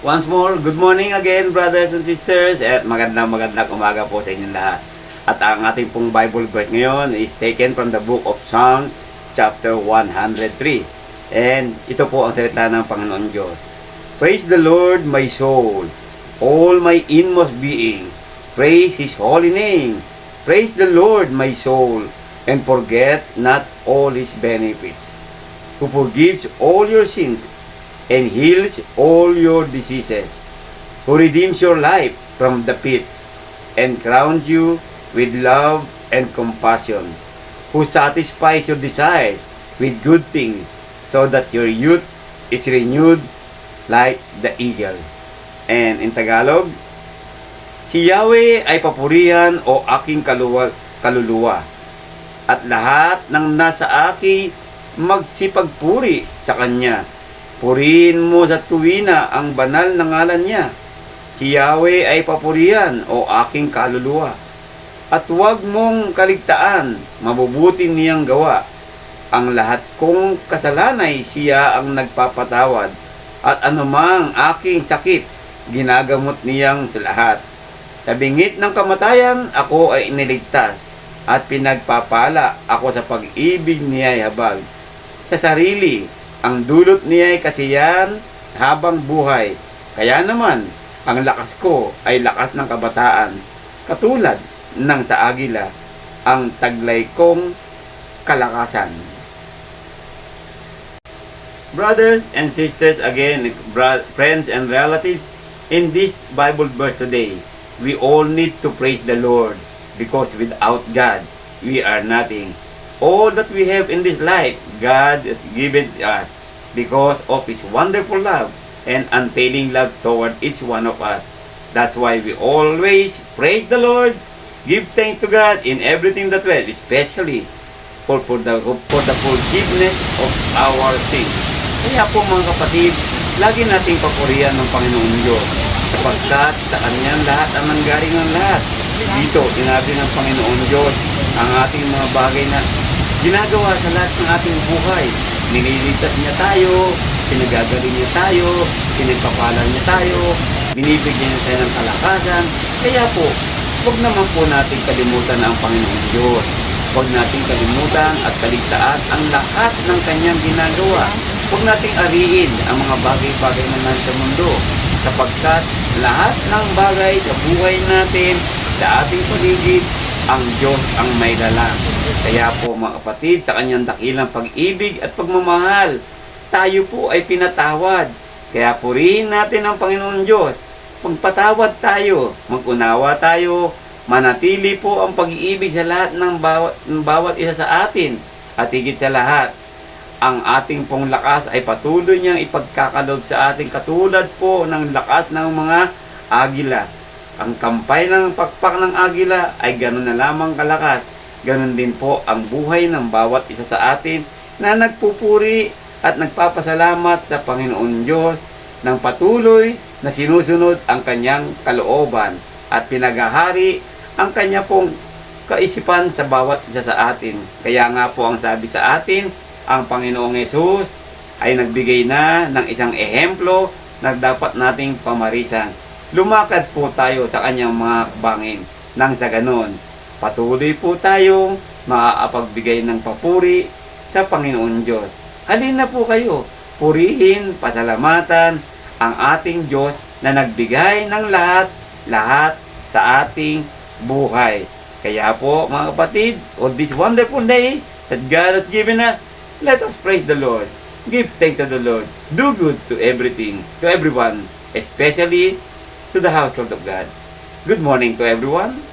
Once more, good morning again brothers and sisters at magandang magandang umaga po sa inyong lahat. At ang ating pong Bible verse ngayon is taken from the book of Psalms chapter 103. And ito po ang salita ng Panginoon Diyos. Praise the Lord my soul, all my inmost being. Praise His holy name. Praise the Lord my soul, and forget not all His benefits. Who forgives all your sins and heals all your diseases, who redeems your life from the pit and crowns you with love and compassion, who satisfies your desires with good things, so that your youth is renewed like the eagle. And in Tagalog, Si Yahweh ay papurihan o aking kaluluwa. At lahat ng nasa aki magsipagpuri sa Kanya. Purihin mo sa tuwina ang banal na ngalan niya. Si Yahweh ay papurihan o aking kaluluwa. At huwag mong kaligtaan, mabubuti niyang gawa. Ang lahat kong kasalanay siya ang nagpapatawad. At anumang aking sakit, ginagamot niyang sa lahat. Sa bingit ng kamatayan, ako ay iniligtas at pinagpapala ako sa pag-ibig niya habag. Sa sarili, ang dulot niya ay kasiyan habang buhay. Kaya naman, ang lakas ko ay lakas ng kabataan. Katulad ng sa agila, ang taglay kong kalakasan. Brothers and sisters, again, friends and relatives, in this Bible verse today, we all need to praise the Lord because without God, we are nothing. All that we have in this life, God has given us because of His wonderful love and unfailing love toward each one of us. That's why we always praise the Lord, give thanks to God in everything that we have, especially for, for, the, for the forgiveness of our sins. Kaya po mga kapatid, lagi nating papurihan ng Panginoon Diyos sapagkat sa Kanyang lahat ang nanggaling ng lahat. Dito, sinabi ng Panginoon Diyos ang ating mga bagay na ginagawa sa lahat ng ating buhay. Nililigtas niya tayo, pinagagaling niya tayo, pinagpapalan niya tayo, binibigyan niya tayo ng kalakasan. Kaya po, huwag naman po natin kalimutan ang Panginoon Diyos. Huwag nating kalimutan at kaligtaan ang lahat ng kanyang ginagawa. Huwag nating ariin ang mga bagay-bagay na nasa mundo sapagkat lahat ng bagay sa buhay natin, sa ating paligid, ang Diyos ang may lalang. Kaya po mga kapatid, sa kanyang dakilang pag-ibig at pagmamahal, tayo po ay pinatawad. Kaya purihin natin ang Panginoon Diyos. Magpatawad tayo, magunawa tayo, manatili po ang pag-iibig sa lahat ng bawat, ng bawat isa sa atin. At higit sa lahat, ang ating pong lakas ay patuloy niyang ipagkakalob sa ating katulad po ng lakas ng mga agila. Ang kampay ng pakpak ng agila ay ganoon na lamang kalakas. Ganon din po ang buhay ng bawat isa sa atin na nagpupuri at nagpapasalamat sa Panginoon Diyos ng patuloy na sinusunod ang kanyang kalooban at pinagahari ang kanya pong kaisipan sa bawat isa sa atin. Kaya nga po ang sabi sa atin, ang Panginoong Yesus ay nagbigay na ng isang ehemplo na dapat nating pamarisan. Lumakad po tayo sa kanyang mga bangin nang sa ganon. Patuloy po tayong maaapagbigay ng papuri sa Panginoon Diyos. Halina po kayo, purihin, pasalamatan ang ating Diyos na nagbigay ng lahat, lahat sa ating buhay. Kaya po mga kapatid, on this wonderful day that God has given us, let us praise the Lord. Give thanks to the Lord. Do good to everything, to everyone, especially to the household of God. Good morning to everyone.